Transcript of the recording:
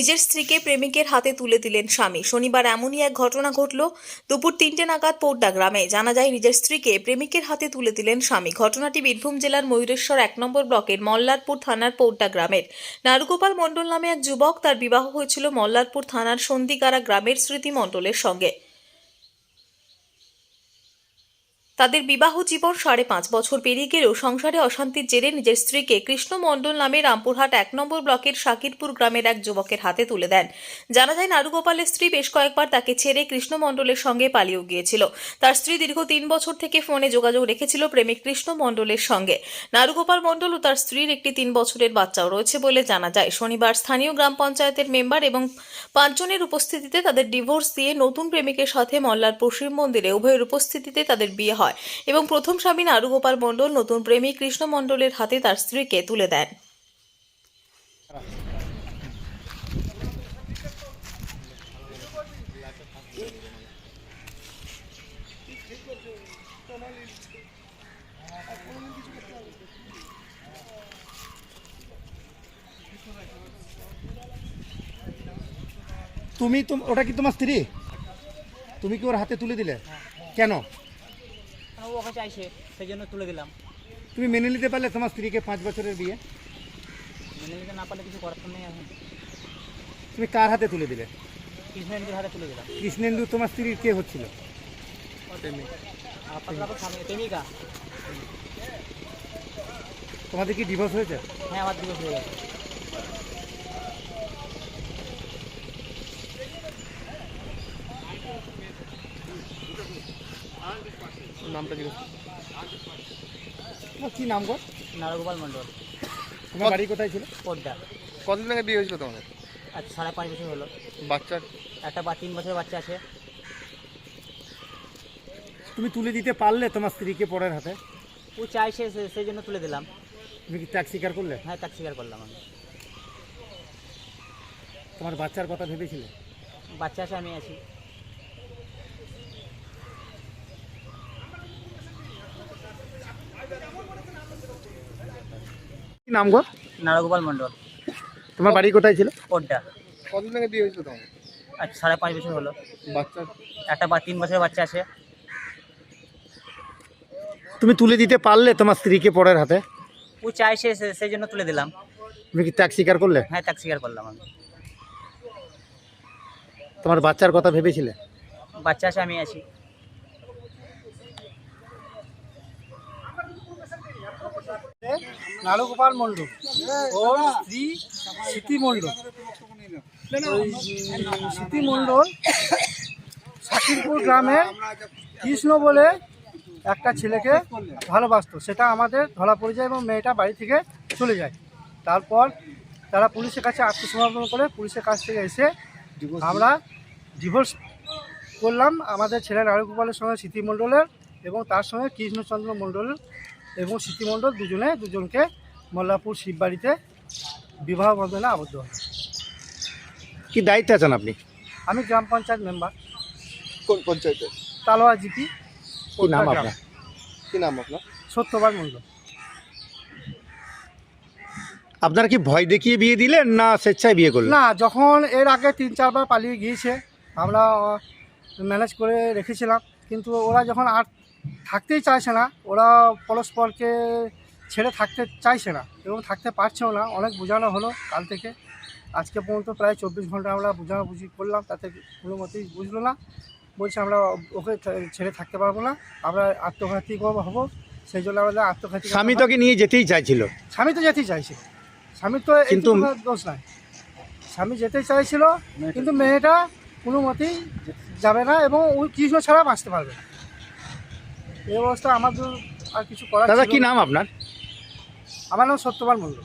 নিজের স্ত্রীকে প্রেমিকের হাতে তুলে দিলেন স্বামী। শনিবার এমনই এক ঘটনা ঘটল দুপুর তিনটে নাগাদ পোড্ডা গ্রামে। জানা যায়, নিজের স্ত্রীকে প্রেমিকের হাতে তুলে দিলেন স্বামী। ঘটনাটি বীরভূম জেলার ময়ূরেশ্বর এক নম্বর ব্লকের মল্লারপুর থানার পোড্ডা গ্রামের। নারুগোপাল মণ্ডল নামে এক যুবক তার বিবাহ হয়েছিল মল্লারপুর থানার সন্ধিকারা গ্রামের স্মৃতি মণ্ডলের সঙ্গে। তাদের বিবাহ জীবন সাড়ে পাঁচ বছর পেরিয়ে গেলেও সংসারে অশান্তির জেরে নিজের স্ত্রীকে কৃষ্ণ মণ্ডল নামে রামপুরহাট এক নম্বর ব্লকের শাকিরপুর গ্রামের এক যুবকের হাতে তুলে দেন। জানা যায়, নারুগোপালের স্ত্রী বেশ কয়েকবার তাকে ছেড়ে কৃষ্ণ মণ্ডলের সঙ্গে পালিয়েও গিয়েছিল। তার স্ত্রী দীর্ঘ তিন বছর থেকে ফোনে যোগাযোগ রেখেছিল প্রেমিক কৃষ্ণ মণ্ডলের সঙ্গে। নারুগোপাল মণ্ডল ও তার স্ত্রীর একটি তিন বছরের বাচ্চাও রয়েছে বলে জানা যায়। শনিবার স্থানীয় গ্রাম পঞ্চায়েতের মেম্বার এবং পাঁচজনের উপস্থিতিতে তাদের ডিভোর্স দিয়ে নতুন প্রেমিকের সাথে মল্লারপুর শিব মন্দিরে উভয়ের উপস্থিতিতে তাদের বিয়ে হয়। এবং প্রথম স্বামী নারুগোপাল মণ্ডল নতুন প্রেমিক কৃষ্ণ মণ্ডলের হাতে তার স্ত্রীকে তুলে দেন। তুমি, ওটা কি তোমার স্ত্রী? তুমি কি ওর হাতে তুলে দিলে? কেন? ওকে চাইছে সেই জন্য তুলে দিলাম। তুমি মেনে নিতে পারলে তোমার স্ত্রীকে পাঁচ বছরের বিয়ে? মেনে নিতে না পারলে কিছু করার তো নেই এখন। তুমি কার হাতে তুলে দিলে? কৃষ্ণেন্দ্রের হাতে তুলে দিলাম। কৃষ্ণেন্দু তোমার স্ত্রীর কে হচ্ছিল? তোমাদের কি ডিভোর্স হয়েছে? হ্যাঁ আমার ডিভোর্স হয়ে গেছে। নামটা জিজ্ঞেস তোমার কি নাম গো? নারগোপাল মণ্ডল। তোমার বাড়ি কোথায় ছিল? পদ্মা কতদিন আগে বিয়ে হয়েছিল তোমাদের? আজ সাড়ে পাঁচ বছর হলো। বাচ্চা? একটা বা তিন বছরের বাচ্চা আছে। তুমি তুলে দিতে পারলে তোমার স্ত্রীকে পরের হাতে? ও চাইছে সে- সেই জন্য তুলে দিলাম। তুমি কি ত্যাগ স্বীকার করলে? হ্যাঁ তাকে স্বীকার করলাম আমি। তোমার বাচ্চার কথা ভেবেছিলে? বাচ্চা আছে আমি আছি। কি নাম গো নারগোপাল মণ্ডল। তোমার বাড়ি কোথায় ছিল? পদ্মা কতদিন আগে বিয়ে হয়েছিল তোমাদের আজ সাড়ে পাঁচ বছর হলো। বাচ্চা? একটা বা তিন বছরের বাচ্চা আছে। তুমি তুলে দিতে পারলে তোমার স্ত্রীকে পরের হাতে? ও চাইছে সে- সেই জন্য তুলে দিলাম। তুমি কি ত্যাগ স্বীকার করলে? হ্যাঁ ত্যাগ স্বীকার করলাম আমি। তোমার বাচ্চার কথা ভেবেছিলে? বাচ্চা আছে আমি আছি। নারগোপাল মণ্ডল। ওর স্ত্রী স্মৃতি মণ্ডল। স্মৃতি মণ্ডল শাকিরপুর গ্রামে কৃষ্ণ বলে একটা ছেলেকে ভালোবাসতো। সেটা আমাদের ধরা পড়ে যায় এবং মেয়েটা বাড়ি থেকে চলে যায়। তারপর তারা পুলিশের কাছে আত্মসমর্পণ করে পুলিশের কাছ থেকে এসে আমরা ডিভোর্স করলাম। আমাদের ছেলে নারগোপালের সঙ্গে স্মৃতি মণ্ডলের এবং তার সঙ্গে কৃষ্ণচন্দ্র মণ্ডলের এবং স্মৃতিমণ্ডল দুজনে দুজনকে মল্লাপুর শিববাড়িতে বিবাহ বন্ধনে আবদ্ধ হয় কি দায়িত্বে আছেন আপনি? আমি গ্রাম পঞ্চায়েত মেম্বার। কোন পঞ্চায়েতে? তালোয়া জিপি কি নাম আপনার? কি নাম আপনার? সত্যবার মণ্ডল। আপনারা কি ভয় দেখিয়ে বিয়ে দিলেন না স্বেচ্ছায় বিয়ে করলেন? না যখন এর আগে তিন চারবার পালিয়ে গিয়েছে আমরা ম্যানেজ করে রেখেছিলাম কিন্তু ওরা যখন আর থাকতেই চাইছে না। ওরা পরস্পরকে ছেড়ে থাকতে চাইছে না এবং থাকতে পারছেও না। অনেক বোঝানো হলো কাল থেকে। আজকে পর্যন্ত প্রায় চব্বিশ ঘণ্টা আমরা বোঝানো বুঝি করলাম তাতে কোনো মতেই বুঝলো না। বলছে আমরা ওকে ছেড়ে থাকতে পারব না। আমরা আত্মঘাতী হব সেই জন্য আমাদের আত্মঘাতী স্বামী তোকে নিয়ে যেতেই চাইছিল। স্বামী তো যেতেই চাইছে। স্বামীর তো কিন্তু- কিন্তু দোষ নাই। স্বামী যেতে চাইছিল কিন্তু মেয়েটা কোনো মতেই যাবে না এবং ওই কৃষ্ণ ছাড়া বাঁচতে পারবে না। এই অবস্থা আমাদের আর কিছু করার দাদা কি নাম আপনার? আমার নাম সত্যবান মণ্ডল।